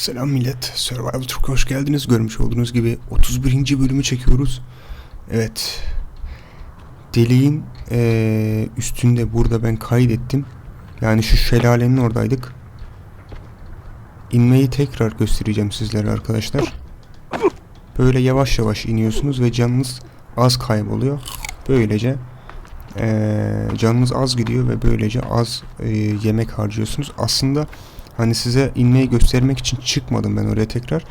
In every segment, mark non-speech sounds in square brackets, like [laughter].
Selam millet. Survival Türk'e hoş geldiniz. Görmüş olduğunuz gibi 31. bölümü çekiyoruz. Evet. Deliğin eee, üstünde burada ben kaydettim. Yani şu şelalenin oradaydık. İnmeyi tekrar göstereceğim sizlere arkadaşlar. Böyle yavaş yavaş iniyorsunuz ve canınız az kayboluyor. Böylece eee, canınız az gidiyor ve böylece az eee, yemek harcıyorsunuz. Aslında Hani size inmeyi göstermek için çıkmadım ben oraya tekrar.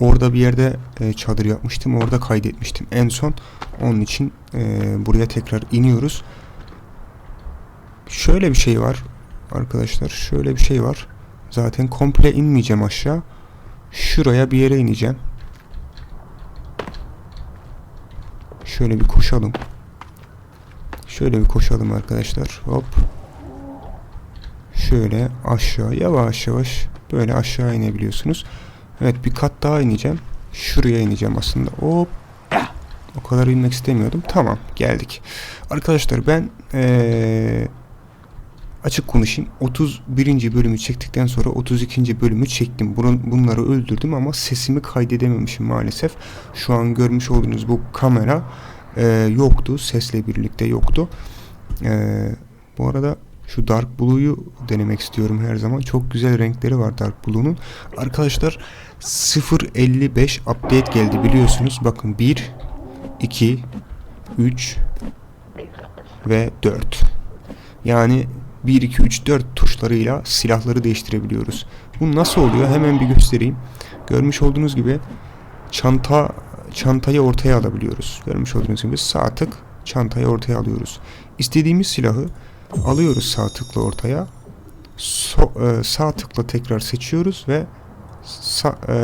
Orada bir yerde e, çadır yapmıştım. Orada kaydetmiştim en son. Onun için e, buraya tekrar iniyoruz. Şöyle bir şey var arkadaşlar. Şöyle bir şey var. Zaten komple inmeyeceğim aşağı. Şuraya bir yere ineceğim. Şöyle bir koşalım. Şöyle bir koşalım arkadaşlar. Hop. Şöyle aşağı yavaş yavaş böyle aşağı inebiliyorsunuz. Evet bir kat daha ineceğim. Şuraya ineceğim aslında. Hop. O kadar inmek istemiyordum. Tamam geldik. Arkadaşlar ben ee, açık konuşayım. 31. bölümü çektikten sonra 32. bölümü çektim. Bunun, bunları öldürdüm ama sesimi kaydedememişim maalesef. Şu an görmüş olduğunuz bu kamera ee, yoktu. Sesle birlikte yoktu. Ee, bu arada şu Dark Blue'yu denemek istiyorum her zaman. Çok güzel renkleri var Dark Blue'nun. Arkadaşlar 0.55 update geldi biliyorsunuz. Bakın 1, 2, 3 ve 4. Yani 1, 2, 3, 4 tuşlarıyla silahları değiştirebiliyoruz. Bu nasıl oluyor? Hemen bir göstereyim. Görmüş olduğunuz gibi çanta çantayı ortaya alabiliyoruz. Görmüş olduğunuz gibi sağ tık çantayı ortaya alıyoruz. İstediğimiz silahı alıyoruz sağ tıkla ortaya. So, e, sağ tıkla tekrar seçiyoruz ve sa, e,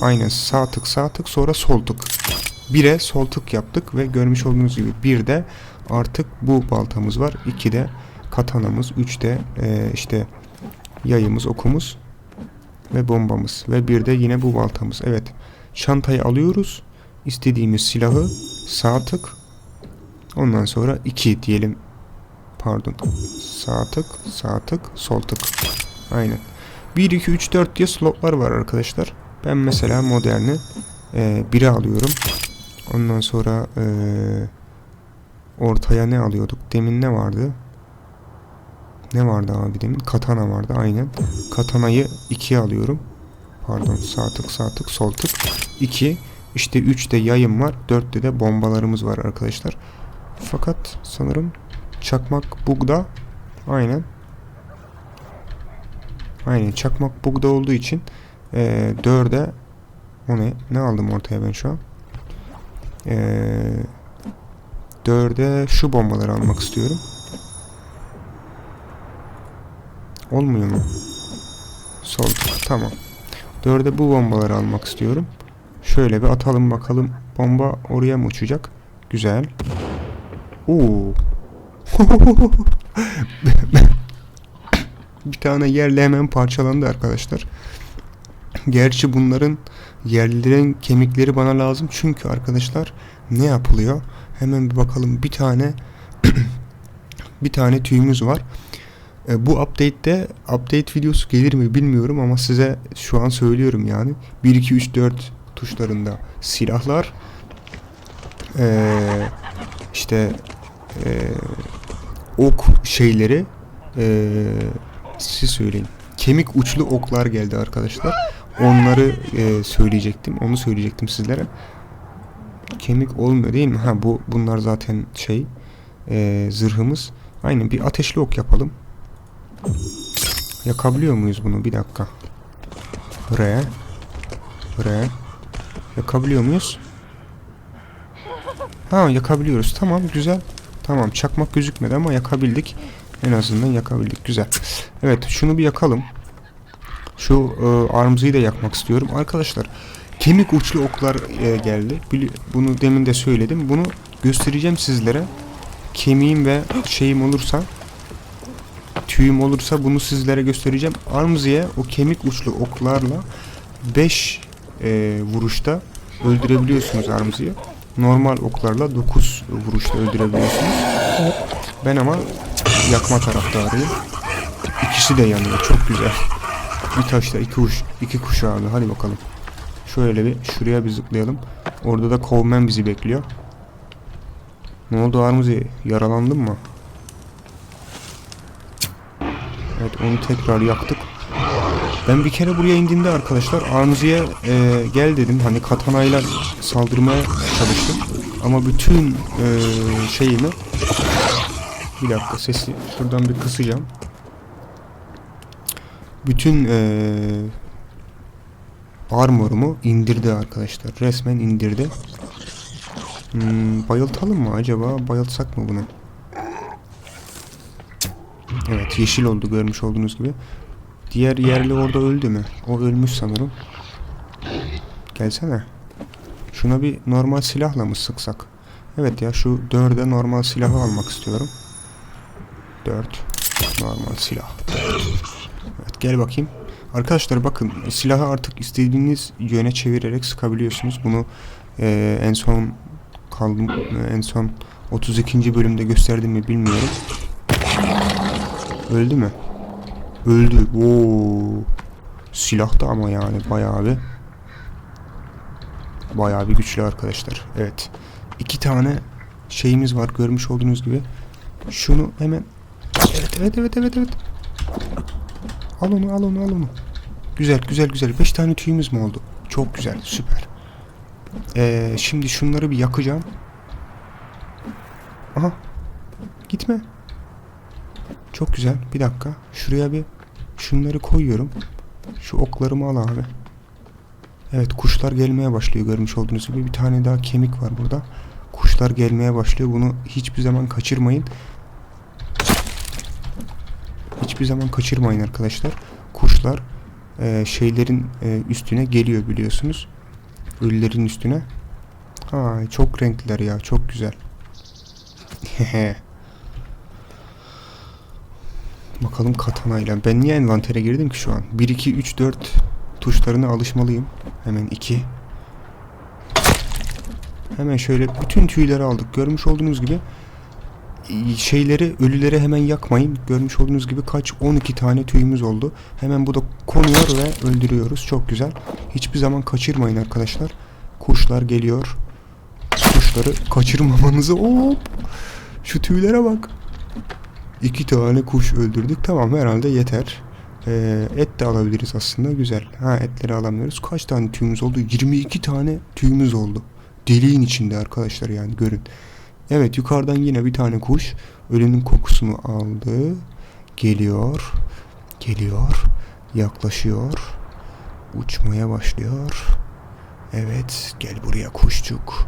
aynen sağ tık sağ tık sonra sol tık. Bire sol tık yaptık ve görmüş olduğunuz gibi bir de artık bu baltamız var. İki de katanamız. Üç de e, işte yayımız, okumuz ve bombamız. Ve bir de yine bu baltamız. Evet. Çantayı alıyoruz. İstediğimiz silahı sağ tık. Ondan sonra 2 diyelim pardon. Sağ tık, sağ tık, sol tık. Aynen. 1, 2, 3, 4 diye slotlar var arkadaşlar. Ben mesela moderni 1'e alıyorum. Ondan sonra e, ortaya ne alıyorduk? Demin ne vardı? Ne vardı abi demin? Katana vardı aynen. Katanayı 2'ye alıyorum. Pardon sağ tık sağ tık sol tık. 2. İşte 3'te yayım var. 4'te de bombalarımız var arkadaşlar. Fakat sanırım çakmak bugda aynen aynen çakmak bugda olduğu için e, 4'e o ne? Ne aldım ortaya ben şu an? E, 4'e şu bombaları almak istiyorum. Olmuyor mu? Sol tamam. 4'e bu bombaları almak istiyorum. Şöyle bir atalım bakalım. Bomba oraya mı uçacak? Güzel. Oo. [laughs] bir tane yerle hemen parçalandı arkadaşlar. Gerçi bunların yerlerin kemikleri bana lazım. Çünkü arkadaşlar ne yapılıyor? Hemen bir bakalım. Bir tane [clears throat] bir tane tüyümüz var. E, bu update'te update videosu gelir mi bilmiyorum ama size şu an söylüyorum yani. 1 2 3 4 tuşlarında silahlar ee, işte e, ok şeyleri e, siz söyleyin. Kemik uçlu oklar geldi arkadaşlar. Onları e, söyleyecektim. Onu söyleyecektim sizlere. Kemik olmuyor değil mi? Ha bu bunlar zaten şey e, zırhımız. Aynen bir ateşli ok yapalım. Yakabiliyor muyuz bunu? Bir dakika. R R Yakabiliyor muyuz? Ha yakabiliyoruz. Tamam güzel. Tamam çakmak gözükmedi ama yakabildik. En azından yakabildik. Güzel. Evet şunu bir yakalım. Şu e, armzıyı da yakmak istiyorum. Arkadaşlar kemik uçlu oklar e, geldi. Bunu demin de söyledim. Bunu göstereceğim sizlere. Kemiğim ve şeyim olursa tüyüm olursa bunu sizlere göstereceğim. Armziye o kemik uçlu oklarla 5 e, vuruşta öldürebiliyorsunuz Armzi'yi. Normal oklarla 9 vuruşta öldürebiliyorsunuz. Ben ama yakma taraftarıyım. İkisi de yanıyor. Çok güzel. Bir taşla iki kuş, iki kuş abi. Hadi bakalım. Şöyle bir şuraya bir zıplayalım. Orada da kovmen bizi bekliyor. Ne oldu Armuzi? Yaralandın mı? Evet onu tekrar yaktık. Ben bir kere buraya indiğimde arkadaşlar Armuzi'ye e, gel dedim. Hani katanayla saldırmaya çalıştım. Ama bütün e, şeyimi bir dakika sesi şuradan bir kısacağım. Bütün e, armorumu indirdi arkadaşlar. Resmen indirdi. Hmm, bayıltalım mı acaba? Bayıltsak mı bunu? Evet yeşil oldu görmüş olduğunuz gibi. Diğer yerli orada öldü mü? O ölmüş sanırım. Gelsene. Şuna bir normal silahla mı sıksak? Evet ya şu dörde normal silahı almak istiyorum. Dört. Normal silah. Evet gel bakayım. Arkadaşlar bakın silahı artık istediğiniz yöne çevirerek sıkabiliyorsunuz. Bunu eee, en son kaldım en son 32. bölümde gösterdim mi bilmiyorum. Öldü mü? Öldü. Oo. Silah da ama yani bayağı bir bayağı bir güçlü arkadaşlar. Evet. İki tane şeyimiz var görmüş olduğunuz gibi. Şunu hemen Evet evet evet evet evet. Al onu al onu al onu. Güzel güzel güzel. Beş tane tüyümüz mü oldu? Çok güzel süper. Ee, şimdi şunları bir yakacağım. Aha. Gitme. Çok güzel. Bir dakika. Şuraya bir şunları koyuyorum. Şu oklarımı al abi. Evet kuşlar gelmeye başlıyor görmüş olduğunuz gibi. Bir tane daha kemik var burada. Kuşlar gelmeye başlıyor. Bunu hiçbir zaman kaçırmayın. Hiçbir zaman kaçırmayın arkadaşlar. Kuşlar e, şeylerin e, üstüne geliyor biliyorsunuz. Ölülerin üstüne. Ay çok renkliler ya. Çok güzel. [laughs] Bakalım katanayla. Ben niye envantere girdim ki şu an? 1, 2, 3, 4 tuşlarına alışmalıyım. Hemen 2. Hemen şöyle bütün tüyleri aldık. Görmüş olduğunuz gibi e, şeyleri ölüleri hemen yakmayın. Görmüş olduğunuz gibi kaç 12 tane tüyümüz oldu. Hemen bu da konuyor ve öldürüyoruz. Çok güzel. Hiçbir zaman kaçırmayın arkadaşlar. Kuşlar geliyor. Kuşları kaçırmamanızı hop. Şu tüylere bak. İki tane kuş öldürdük. Tamam herhalde yeter. Ee, et de alabiliriz aslında. Güzel. Ha etleri alamıyoruz. Kaç tane tüyümüz oldu? 22 tane tüyümüz oldu. Deliğin içinde arkadaşlar yani görün. Evet yukarıdan yine bir tane kuş ölünün kokusunu aldı. Geliyor. Geliyor. Yaklaşıyor. Uçmaya başlıyor. Evet gel buraya kuşçuk.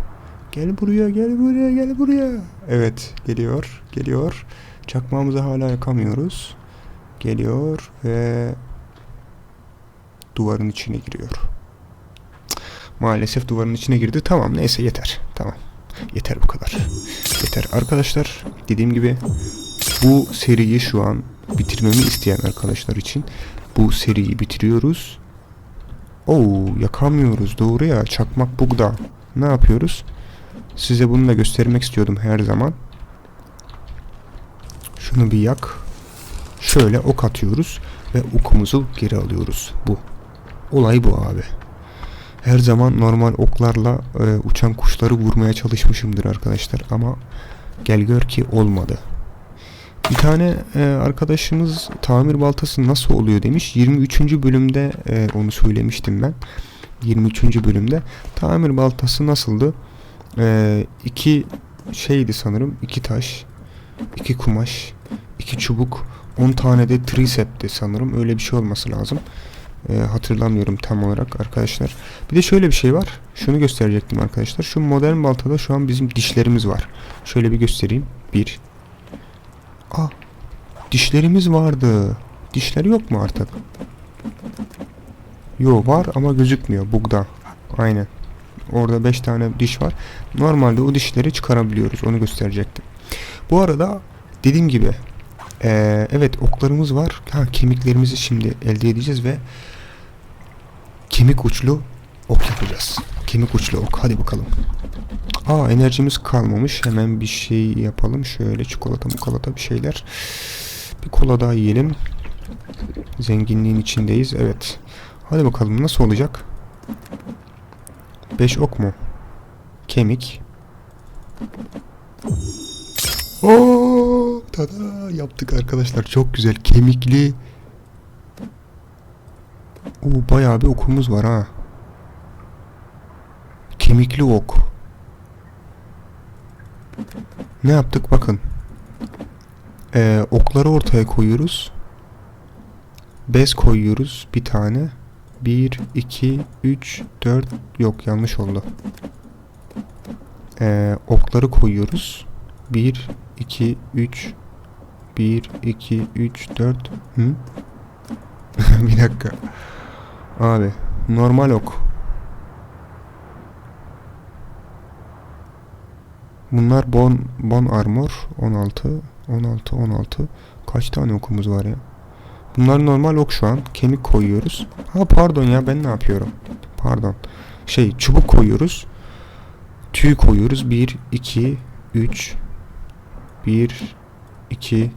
Gel buraya gel buraya gel buraya. Evet geliyor geliyor. Çakmağımızı hala yakamıyoruz. Geliyor ve duvarın içine giriyor. Maalesef duvarın içine girdi. Tamam neyse yeter. Tamam. Yeter bu kadar. Yeter. Arkadaşlar dediğim gibi bu seriyi şu an bitirmemi isteyen arkadaşlar için bu seriyi bitiriyoruz. Oo yakamıyoruz. Doğru ya. Çakmak bugda. Ne yapıyoruz? Size bunu da göstermek istiyordum her zaman. Şunu bir yak. Şöyle ok atıyoruz ve okumuzu geri alıyoruz. Bu. Olay bu abi. Her zaman normal oklarla e, uçan kuşları vurmaya çalışmışımdır arkadaşlar ama gel gör ki olmadı. Bir tane e, arkadaşımız tamir baltası nasıl oluyor demiş. 23. bölümde e, onu söylemiştim ben. 23. bölümde tamir baltası nasıldı? E, iki şeydi sanırım. iki taş, iki kumaş, iki çubuk, 10 tane de trisepti sanırım. Öyle bir şey olması lazım. E, hatırlamıyorum tam olarak arkadaşlar. Bir de şöyle bir şey var. Şunu gösterecektim arkadaşlar. Şu modern baltada şu an bizim dişlerimiz var. Şöyle bir göstereyim. Bir. Aa, dişlerimiz vardı. Dişler yok mu artık? Yo var ama gözükmüyor bugda. Aynen. Orada 5 tane diş var. Normalde o dişleri çıkarabiliyoruz. Onu gösterecektim. Bu arada dediğim gibi ee, evet oklarımız var. Ha, kemiklerimizi şimdi elde edeceğiz ve kemik uçlu ok yapacağız. Kemik uçlu ok. Hadi bakalım. Aa enerjimiz kalmamış. Hemen bir şey yapalım. Şöyle çikolata mukolata bir şeyler. Bir kola daha yiyelim. Zenginliğin içindeyiz. Evet. Hadi bakalım nasıl olacak? 5 ok mu? Kemik. Oo, tada yaptık arkadaşlar. Çok güzel. Kemikli. Oo, bayağı bir okumuz var ha. Kemikli ok. Ne yaptık bakın. Ee, okları ortaya koyuyoruz. Bez koyuyoruz bir tane. 1, 2, 3, 4 yok yanlış oldu. Ee, okları koyuyoruz. 1, 2, 3 1, 2, 3, 4 Hı? [laughs] bir dakika. Abi normal ok. Bunlar bon bon armor 16 16 16 kaç tane okumuz var ya? Bunlar normal ok şu an. Kemik koyuyoruz. Ha pardon ya ben ne yapıyorum? Pardon. Şey çubuk koyuyoruz. Tüy koyuyoruz. 1 2 3 1 2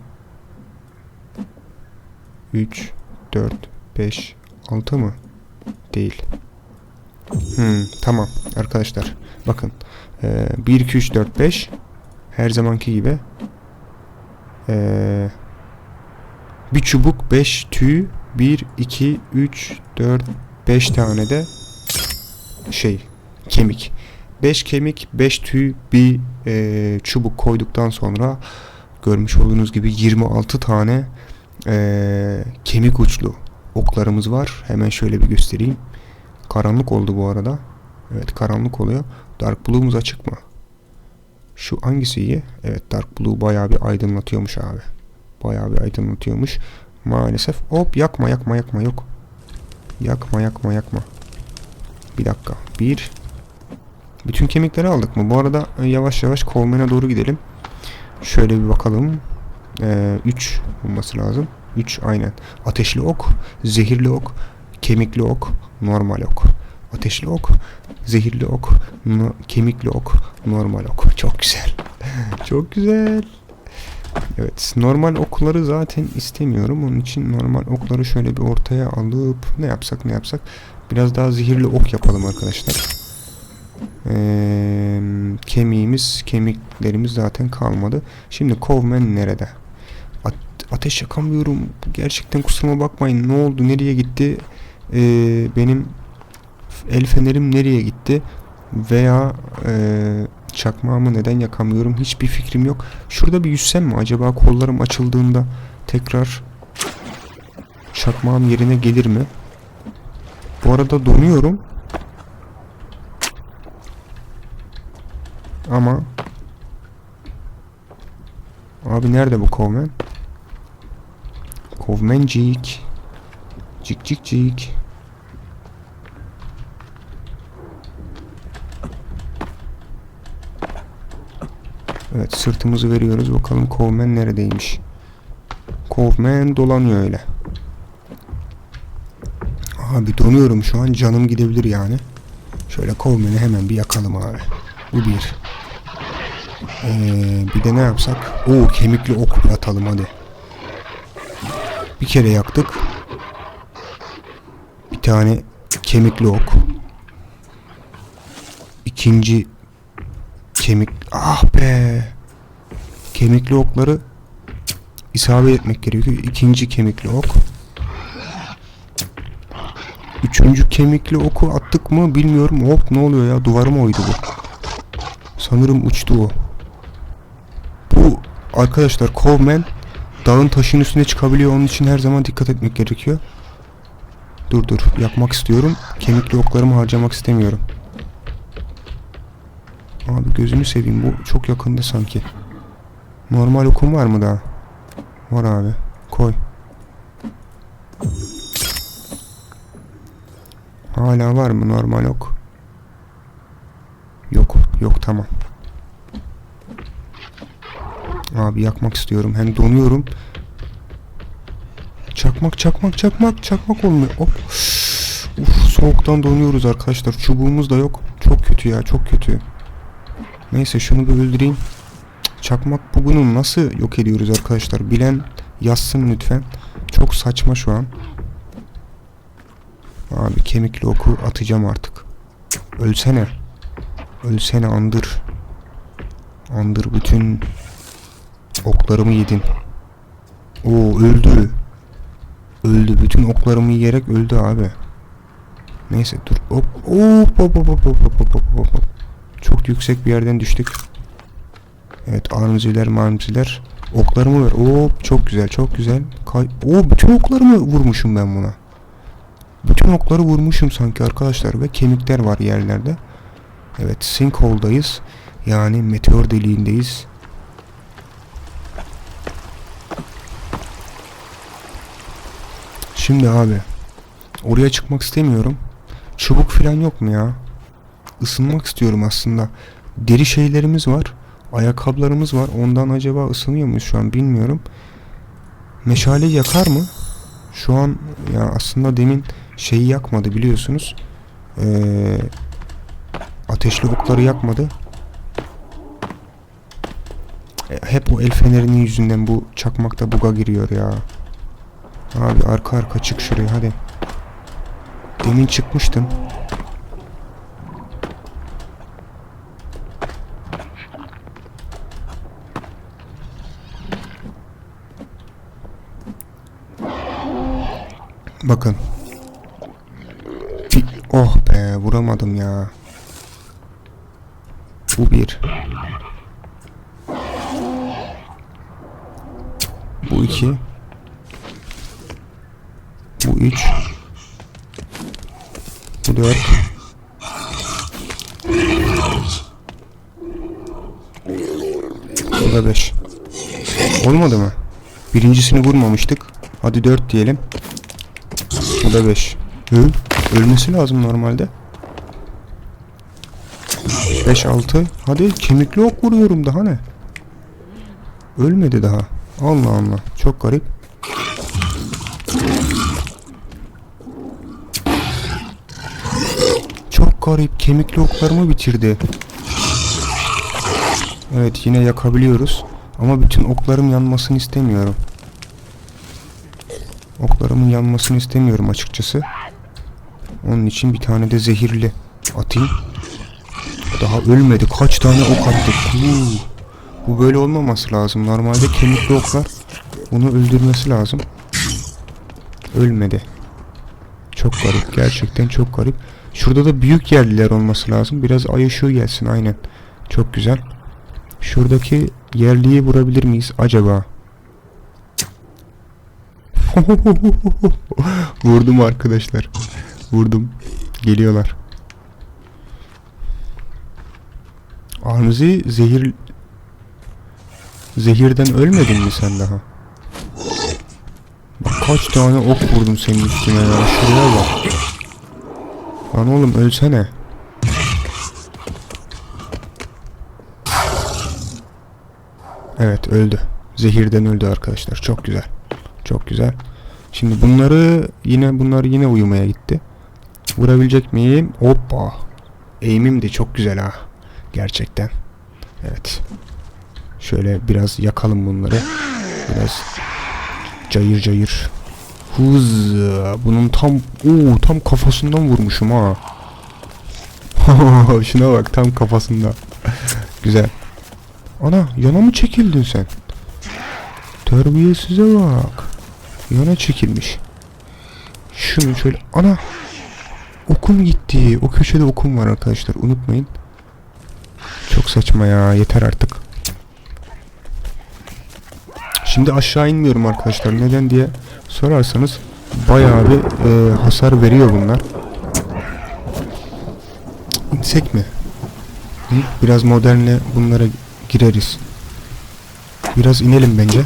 3 4 5 6 mı? Değil. Hmm, tamam arkadaşlar. Bakın. Ee, 1 2 3 4 5 her zamanki gibi ee, bir çubuk 5 tüy 1 2 3 4 5 tane de şey kemik 5 kemik 5 tüy bir ee, çubuk koyduktan sonra görmüş olduğunuz gibi 26 tane ee, kemik uçlu oklarımız var. Hemen şöyle bir göstereyim. Karanlık oldu bu arada. Evet karanlık oluyor. Dark Blue'umuz açık mı? Şu hangisi iyi? Evet Dark Blue bayağı bir aydınlatıyormuş abi. Bayağı bir aydınlatıyormuş. Maalesef. Hop yakma yakma yakma yok. Yakma yakma yakma. Bir dakika. Bir. Bütün kemikleri aldık mı? Bu arada e, yavaş yavaş Coleman'a doğru gidelim. Şöyle bir bakalım. 3 olması lazım. 3 aynen. Ateşli ok, zehirli ok, kemikli ok, normal ok. Ateşli ok, zehirli ok, no- kemikli ok, normal ok. [laughs] Çok güzel. [laughs] Çok güzel. Evet, normal okları zaten istemiyorum. Onun için normal okları şöyle bir ortaya alıp ne yapsak ne yapsak biraz daha zehirli ok yapalım arkadaşlar. Ee, kemiğimiz, kemiklerimiz zaten kalmadı. Şimdi Kovmen nerede? At- ateş yakamıyorum. Gerçekten kusuruma bakmayın. Ne oldu? Nereye gitti? Ee, benim el fenerim nereye gitti? Veya ee, çakmağımı neden yakamıyorum? Hiçbir fikrim yok. Şurada bir yüzsem mi? Acaba kollarım açıldığında tekrar çakmağım yerine gelir mi? Bu arada donuyorum. Ama Abi nerede bu kovmen? Kovmencik. Cik cik cik. Evet sırtımızı veriyoruz. Bakalım kovmen neredeymiş. Kovmen dolanıyor öyle. Abi donuyorum şu an. Canım gidebilir yani. Şöyle kovmeni hemen bir yakalım abi. Bu bir. Ee, bir de ne yapsak? Oo kemikli ok atalım hadi. Bir kere yaktık. Bir tane kemikli ok. İkinci kemik. Ah be. Kemikli okları isabet etmek gerekiyor. İkinci kemikli ok. Üçüncü kemikli oku attık mı bilmiyorum. Hop ne oluyor ya duvarıma oydu bu. Sanırım uçtu o. Bu arkadaşlar Coleman dağın taşın üstüne çıkabiliyor. Onun için her zaman dikkat etmek gerekiyor. Dur dur yakmak istiyorum. Kemikli oklarımı harcamak istemiyorum. Abi gözünü seveyim bu çok yakında sanki. Normal okum var mı daha? Var abi. Koy. Hala var mı normal ok? Yok. Yok tamam. Abi yakmak istiyorum. Hem donuyorum. Çakmak çakmak çakmak çakmak olmuyor. Hop. Uf, soğuktan donuyoruz arkadaşlar. Çubuğumuz da yok. Çok kötü ya çok kötü. Neyse şunu bir öldüreyim. Çakmak bugünü nasıl yok ediyoruz arkadaşlar? Bilen yazsın lütfen. Çok saçma şu an. Abi kemikli oku atacağım artık. Ölsene. Ölsene andır. Andır bütün Oklarımı yedin. Oo öldü. Öldü. Bütün oklarımı yiyerek öldü abi. Neyse dur. Hop. Hop hop hop hop hop hop hop hop. Çok yüksek bir yerden düştük. Evet armziler marmziler. Oklarımı ver. Hop çok güzel çok güzel. Kay Oo bütün oklarımı vurmuşum ben buna. Bütün okları vurmuşum sanki arkadaşlar ve kemikler var yerlerde. Evet sinkhole'dayız. Yani meteor deliğindeyiz. Şimdi abi oraya çıkmak istemiyorum. Çubuk falan yok mu ya? Isınmak istiyorum aslında. Deri şeylerimiz var. Ayakkabılarımız var. Ondan acaba ısınıyor muyuz şu an bilmiyorum. Meşale yakar mı? Şu an ya aslında demin şeyi yakmadı biliyorsunuz. Ee, ateşli okları yakmadı. E, hep o el fenerinin yüzünden bu çakmakta buga giriyor ya. Abi arka arka çık şuraya hadi. Demin çıkmıştım. Bakın. Oh be vuramadım ya. Bu bir. Bu iki. Bu üç. Bu dört. Bu da beş. Olmadı mı? Birincisini vurmamıştık. Hadi dört diyelim. Bu da 5. Öl. Ölmesi lazım normalde. 5 6. Hadi kemikli ok vuruyorum daha ne? Ölmedi daha. Allah Allah. Çok garip. Garip. Kemikli oklarımı bitirdi. Evet yine yakabiliyoruz. Ama bütün oklarım yanmasını istemiyorum. Oklarımın yanmasını istemiyorum açıkçası. Onun için bir tane de zehirli atayım. Daha ölmedi. Kaç tane ok attık. Bu böyle olmaması lazım. Normalde kemikli oklar bunu öldürmesi lazım. Ölmedi. Çok garip. Gerçekten çok garip. Şurada da büyük yerliler olması lazım. Biraz ay ışığı gelsin aynen. Çok güzel. Şuradaki yerliyi vurabilir miyiz acaba? [laughs] Vurdum arkadaşlar. Vurdum. Geliyorlar. Armuzi zehir Zehirden ölmedin mi sen daha? Bak kaç tane ok vurdum senin üstüne ya. Şuraya bak. Lan oğlum ölsene. Evet öldü. Zehirden öldü arkadaşlar. Çok güzel. Çok güzel. Şimdi bunları yine bunlar yine uyumaya gitti. Vurabilecek miyim? Hoppa. Eğimim de çok güzel ha. Gerçekten. Evet. Şöyle biraz yakalım bunları. Biraz cayır cayır. Hız. Bunun tam oo, tam kafasından vurmuşum ha. [laughs] Şuna bak tam kafasında. güzel. Ana yana mı çekildin sen? Terbiyesize bak. Yana çekilmiş. Şunu şöyle ana. Okum gitti. O köşede okum var arkadaşlar. Unutmayın. Çok saçma ya. Yeter artık. Şimdi aşağı inmiyorum arkadaşlar. Neden diye sorarsanız bayağı bir e, hasar veriyor bunlar. İnsek mi? Hı? Biraz modernle bunlara gireriz. Biraz inelim bence.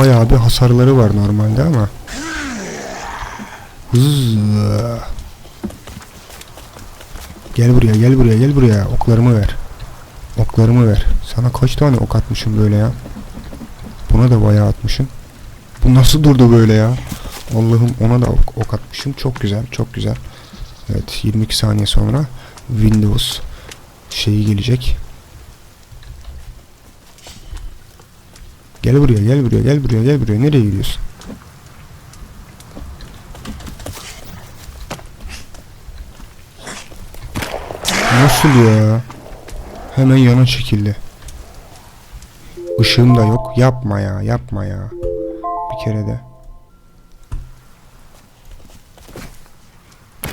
Bayağı bir hasarları var normalde ama. Hız. Gel buraya, gel buraya, gel buraya. Oklarımı ver. Oklarımı ver. Sana kaç tane ok atmışım böyle ya? Buna da bayağı atmışım. Bu nasıl durdu böyle ya? Allah'ım ona da ok, ok atmışım. Çok güzel, çok güzel. Evet, 22 saniye sonra Windows şeyi gelecek. Gel buraya, gel buraya, gel buraya, gel buraya. Nereye gidiyorsun? Nasıl ya? Hemen yana çekildi. Işığım da yok. Yapma ya, yapma ya. Bir kere de.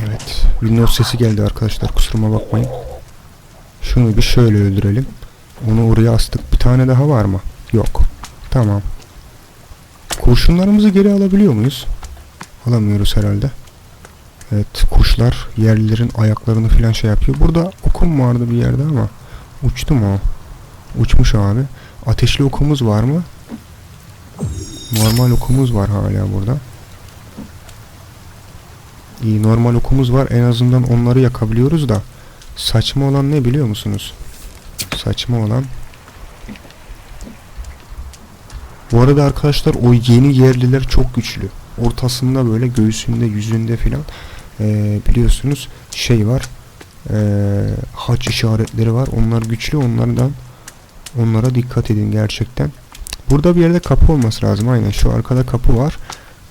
Evet. Windows sesi geldi arkadaşlar. Kusuruma bakmayın. Şunu bir şöyle öldürelim. Onu oraya astık. Bir tane daha var mı? Yok. Tamam. Kurşunlarımızı geri alabiliyor muyuz? Alamıyoruz herhalde. Evet kuşlar yerlilerin ayaklarını filan şey yapıyor. Burada okum vardı bir yerde ama uçtu mu o? Uçmuş abi. Ateşli okumuz var mı? Normal okumuz var hala burada. İyi normal okumuz var. En azından onları yakabiliyoruz da. Saçma olan ne biliyor musunuz? Saçma olan bu arada arkadaşlar o yeni yerliler çok güçlü. Ortasında böyle göğsünde yüzünde filan eee, biliyorsunuz şey var. Eee haç işaretleri var. Onlar güçlü. Onlardan onlara dikkat edin gerçekten. Burada bir yerde kapı olması lazım. Aynen şu arkada kapı var.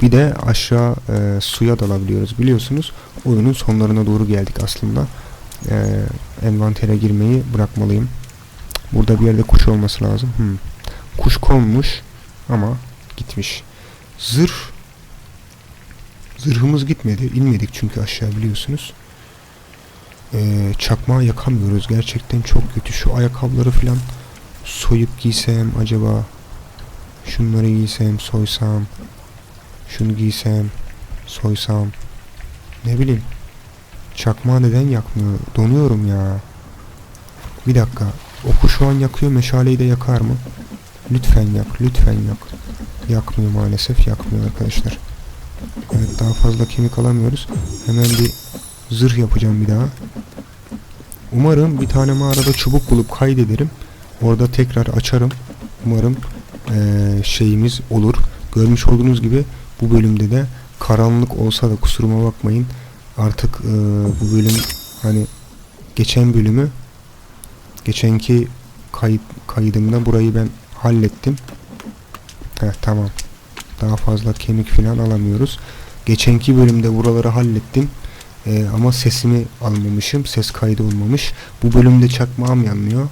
Bir de aşağı eee, suya dalabiliyoruz biliyorsunuz. Oyunun sonlarına doğru geldik aslında. Eee envantere girmeyi bırakmalıyım. Burada bir yerde kuş olması lazım. Hmm. Kuş konmuş ama gitmiş. Zırh Zırhımız gitmedi. İnmedik çünkü aşağı biliyorsunuz. Ee, çakmağı yakamıyoruz. Gerçekten çok kötü. Şu ayakkabıları falan soyup giysem acaba şunları giysem soysam şunu giysem soysam ne bileyim çakmağı neden yakmıyor donuyorum ya bir dakika oku şu an yakıyor meşaleyi de yakar mı lütfen yak lütfen yak yakmıyor maalesef yakmıyor arkadaşlar evet daha fazla kemik alamıyoruz. Hemen bir zırh yapacağım bir daha. Umarım bir tane mağarada çubuk bulup kaydederim. Orada tekrar açarım. Umarım eee, şeyimiz olur. Görmüş olduğunuz gibi bu bölümde de karanlık olsa da kusuruma bakmayın. Artık eee, bu bölüm hani geçen bölümü geçenki kayıt kaydımda burayı ben hallettim. Heh, tamam. Daha fazla kemik falan alamıyoruz. Geçenki bölümde buraları hallettim. Ee, ama sesimi almamışım. Ses kaydı olmamış. Bu bölümde çakmağım yanmıyor.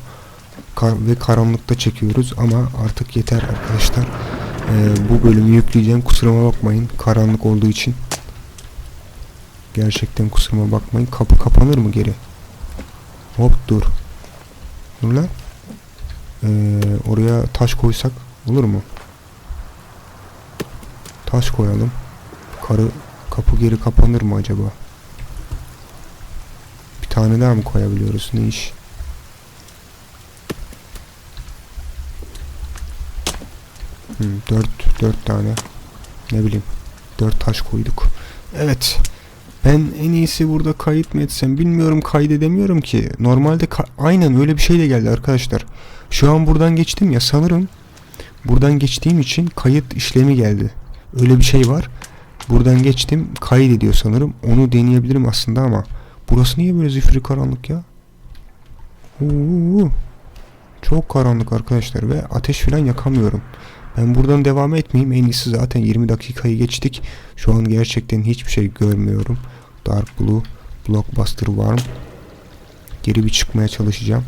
Kar- ve karanlıkta çekiyoruz ama artık yeter arkadaşlar. Ee, bu bölümü yükleyeceğim. Kusuruma bakmayın. Karanlık olduğu için. Gerçekten kusuruma bakmayın. Kapı kapanır mı geri? Hop dur. Dur lan. Ee, oraya taş koysak olur mu? Taş koyalım. Karı kapı geri kapanır mı acaba? Bir tane daha mı koyabiliyoruz? Ne iş? Hmm, dört, dört tane. Ne bileyim. Dört taş koyduk. Evet. Ben en iyisi burada kayıt mı etsem bilmiyorum kaydedemiyorum ki. Normalde aynen öyle bir şey de geldi arkadaşlar. Şu an buradan geçtim ya sanırım buradan geçtiğim için kayıt işlemi geldi. Öyle bir şey var. Buradan geçtim kaydediyor sanırım. Onu deneyebilirim aslında ama burası niye böyle zifiri karanlık ya? Oo, çok karanlık arkadaşlar ve ateş falan yakamıyorum. Ben buradan devam etmeyeyim. En iyisi zaten 20 dakikayı geçtik. Şu an gerçekten hiçbir şey görmüyorum. Dark Blue, Blockbuster var mı? Geri bir çıkmaya çalışacağım.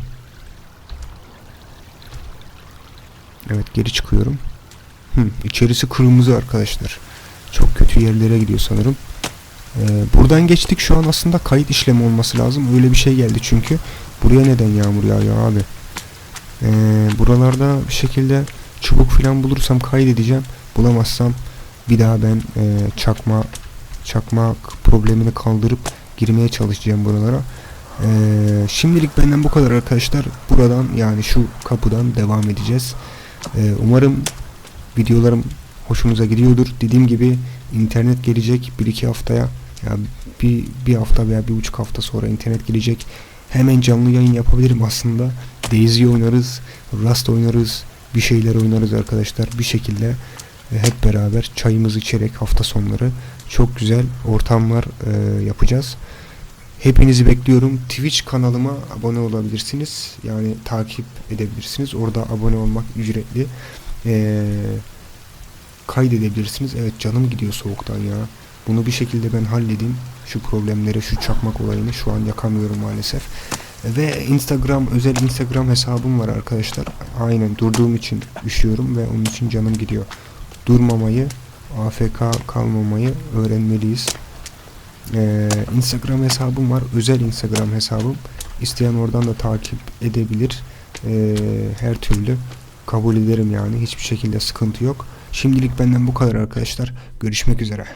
Evet geri çıkıyorum. Hı, içerisi kırmızı arkadaşlar. Çok kötü yerlere gidiyor sanırım. Ee, buradan geçtik şu an aslında kayıt işlemi olması lazım. Öyle bir şey geldi çünkü. Buraya neden yağmur yağıyor abi? Ee, buralarda bir şekilde çubuk falan bulursam kaydedeceğim. Bulamazsam bir daha ben e, çakma çakma problemini kaldırıp girmeye çalışacağım buralara. Ee, şimdilik benden bu kadar arkadaşlar. Buradan yani şu kapıdan devam edeceğiz. Ee, umarım videolarım hoşunuza gidiyordur. Dediğim gibi internet gelecek bir iki haftaya ya bir, bir hafta veya bir buçuk hafta sonra internet gelecek. Hemen canlı yayın yapabilirim aslında. Daisy oynarız, Rust oynarız, bir şeyler oynarız arkadaşlar. Bir şekilde e, hep beraber çayımızı içerek hafta sonları çok güzel ortamlar e, yapacağız. Hepinizi bekliyorum. Twitch kanalıma abone olabilirsiniz. Yani takip edebilirsiniz. Orada abone olmak ücretli. Ee, kaydedebilirsiniz. Evet canım gidiyor soğuktan ya. Bunu bir şekilde ben halledeyim. Şu problemleri, şu çakmak olayını şu an yakamıyorum maalesef. Ve Instagram, özel Instagram hesabım var arkadaşlar. Aynen durduğum için üşüyorum ve onun için canım gidiyor. Durmamayı, AFK kalmamayı öğrenmeliyiz. Ee, Instagram hesabım var. Özel Instagram hesabım. İsteyen oradan da takip edebilir. Ee, her türlü kabul ederim yani. Hiçbir şekilde sıkıntı yok. Şimdilik benden bu kadar arkadaşlar. Görüşmek üzere.